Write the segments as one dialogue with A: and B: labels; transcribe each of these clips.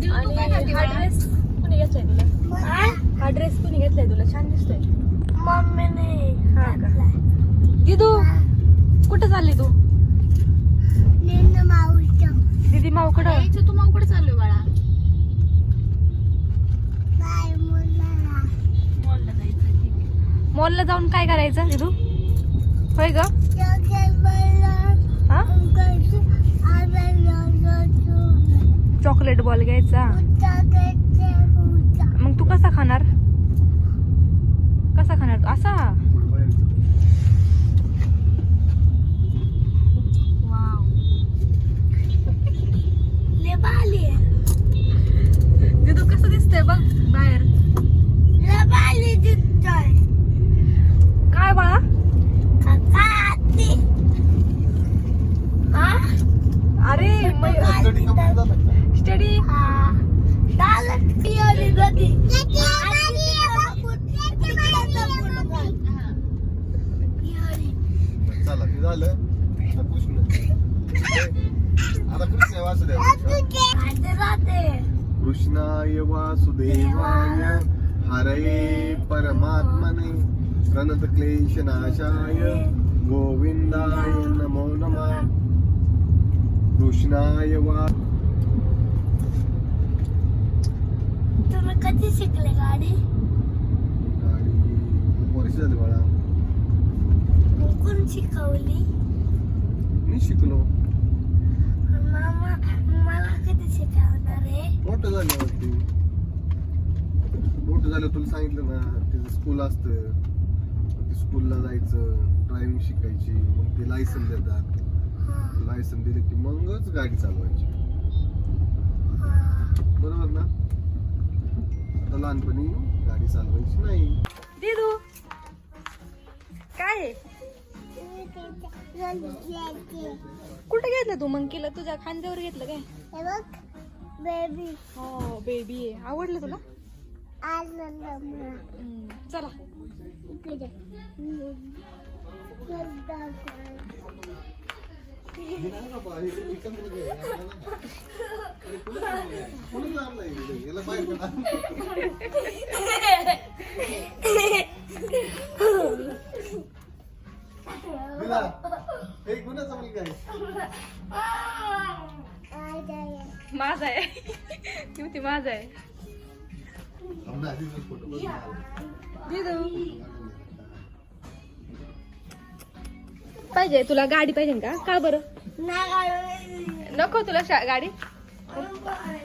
A: कुणी
B: घेतलाय तुला? हा ड्रेस कुणी घेतलाय तुला? छान दिसतोय.
C: मम्मीने हा
B: दिदू कुठं चालली तू? दीदी
A: मावकडं. तू मावकडं चाललोय बाळा. मॉलला
B: जाऊन काय करायचं दिदू? होय ग? हा? चॉकलेट बॉल घ्यायचा. मग तू कसा खाणार? कसा खाणार तू? असा?
A: वाव
B: दिदू कसं दिसतंय बघ बाहेर काय बाळा अरे स्टडी
D: चला ते झालं आता कृष्ण आता कृष्ण वासुदेव कृष्णाय वासुदेवाय हरये परमात्मने प्रणत क्लेशनाशाय गोविंदाय नमो नमः। कृष्णाय वा
C: तुम्ही कधी शिकले गाडी?
D: गाडी वर्ष झाली बाळा.
C: कोण शिकवली?
D: मी शिकलो.
C: मामा कधी शिकवणार आहे
D: मोठं झाल्यावरती मोठं झालं तुला सांगितलं ना तिचं स्कूल असतं. मग ते स्कूलला जायचं ड्रायव्हिंग शिकायची मग ते लायसन देतात. लायसन दिलं की मगच गाडी चालवायची. बरोबर ना? आता लहानपणी गाडी चालवायची नाही.
B: दिदू काय आहे? कुठे घेतलं तू? मंकीला तुझ्या खांद्यावर घेतलं काय?
C: बेबी
B: हो बेबी आहे. आवडलं तुला? चला
C: इकडे
D: याला बाहेर काढा. दिला. हे कुणाचा मुलगा आहे
B: माझा आहे. ती माझा आहे. पाहिजे तुला गाडी पाहिजे का? का बरं? नको तुला शा- गाडी.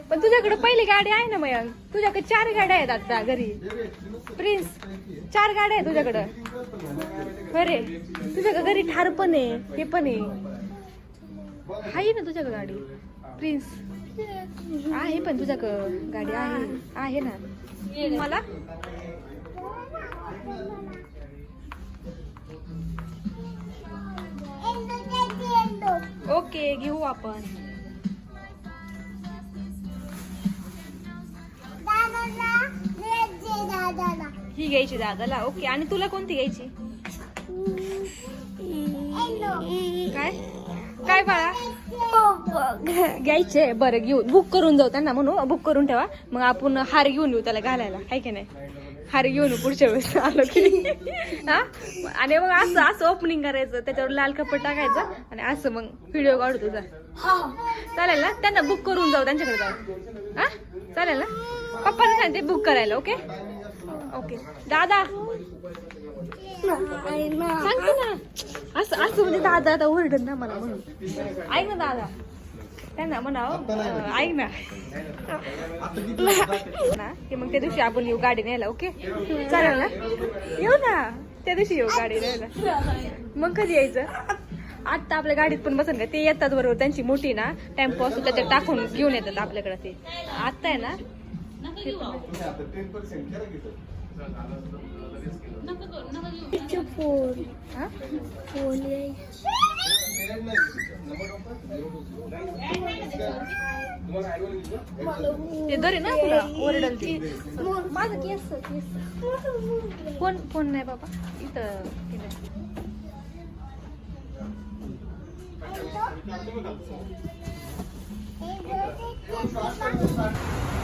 B: पण तुझ्याकडे पहिली गाडी आहे ना मयंक. तुझ्याकडे चार गाड्या आहेत आता घरी. प्रिन्स चार गाड्या आहेत तुझ्याकडं. बरे. तुझ्याकडे घरी ठार पण आहे हे पण आहे. आहे ना तुझ्याकडे गाडी? प्रिन्स आहे पण तुझ्याकडं गाडी आहे. आहे ना? मला? ओके घेऊ आपण. ही घ्यायची दादाला. ओके आणि तुला कोणती घ्यायची? काय? काय बाळा? घ्यायचे बरं घेऊ बुक करून जाऊ त्यांना म्हणू बुक करून ठेवा. मग आपण हार घेऊन येऊ त्याला घालायला. आहे की नाही? हार घेऊन येऊ पुढच्या वेळेस. आलो की हा? आणि मग असं असं ओपनिंग करायचं. त्याच्यावर लाल कपड टाकायचं. आणि असं मग व्हिडिओ काढू तुझा चालेल ना? त्यांना बुक करून जाऊ त्यांच्याकडे जाऊ. हा? चालेल ना? पप्पाला सांगते बुक करायला ओके ओके दादा. सांगते ना. असं असं म्हणजे दादा आता ओरडत ना मला म्हणून. ऐक ना दादा. त्यांना म्हणावं ऐक ना. ना की मग त्या दिवशी आपण येऊ गाडी न्यायला ओके? चालेल ना? येऊ ना. त्या दिवशी येऊ गाडी न्यायला मग कधी यायचं? आता आपल्या गाडीत पण बसन का? ते येतात बरोबर. त्यांची मोठी ना टेम्पो असतो त्याच्यात टाकून घेऊन येतात आपल्याकडे ते. आता आहे ना?
D: तो.
B: हा? दरे ना तुला ओरडल ती माझं केस केस फोन फोन नाही बाबा इथं.
C: फोन